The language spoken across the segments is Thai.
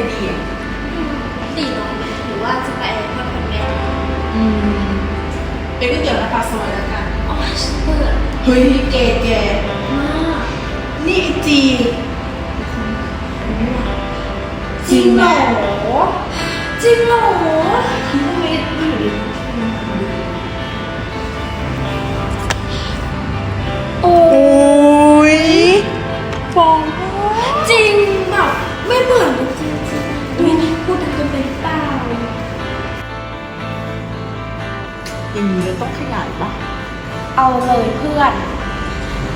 ยดีอะสี่ร้อยหรือว่าจะไปทอดผัดแม่อืมเป็นก๋วยเตี๋ยวน้ำปาซอยแล้วกัน อ๋อฉันเปิดเฮ้ยเกดแกมากนี่ไอจีจริงเหรอจริงเหรอทำไม่ยู่ดีโอ้ยฟองจริงแบบไม่เหมือน อย่างนี้เราต้องขยายปะเอาเลยเพื่อน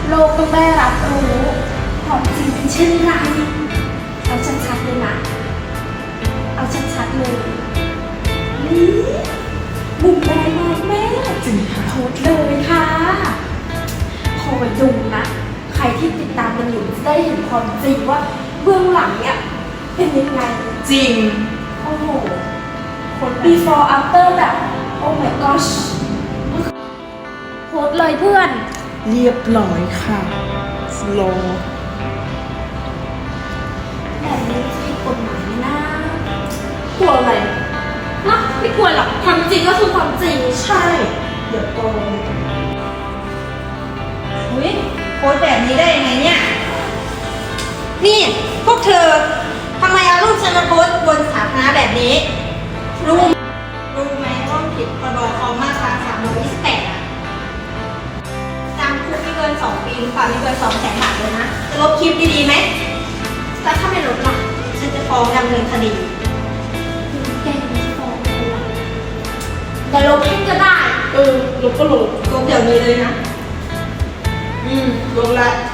โลกต้องได้รับรู้ความจริงเป็นเช่นไรเอาชัดๆเลยนะ เอาชัดๆเลยนี่บุกแรงมากแม่จริงค่ะโทษเลยค่ะคอยดูนะ ใครที่ติดตามมันอยู่จะได้เห็นความจริงว่าเบื้องหลังเนี่ยเป็นยังไง จริง โอ้โห คน before after แบบโอ้ my gosh โพสต์เลยเพื่อน เรียบร้อยค่ะ สโลแบบนี้จะผิดกฎหมายไหมนะกลัวอะไรนะไม่กลัวหรอกความจริงก็คือความจริงใช่เดี๋ยวโกงอุ้ยโพสต์แบบนี้ได้ยังไงเนี่ย นี่ พวกเธอ ผิดพรบคอมมาตรา328อะจำคุกไม่เกิน 2 ปีหรือปรับไม่เกิน2แสนบาทเลยนะ จะลบคลิปดีๆไหมแล้วถ้าไม่ลดล่ะฉันจะฟ้องดำเนินคดีแกไม่ฟ้องเลยล่ะแต่ลบให้ก็ได้ เออลบก็ลบลบเดี๋ยวนี้เลยนะ อืมลบละล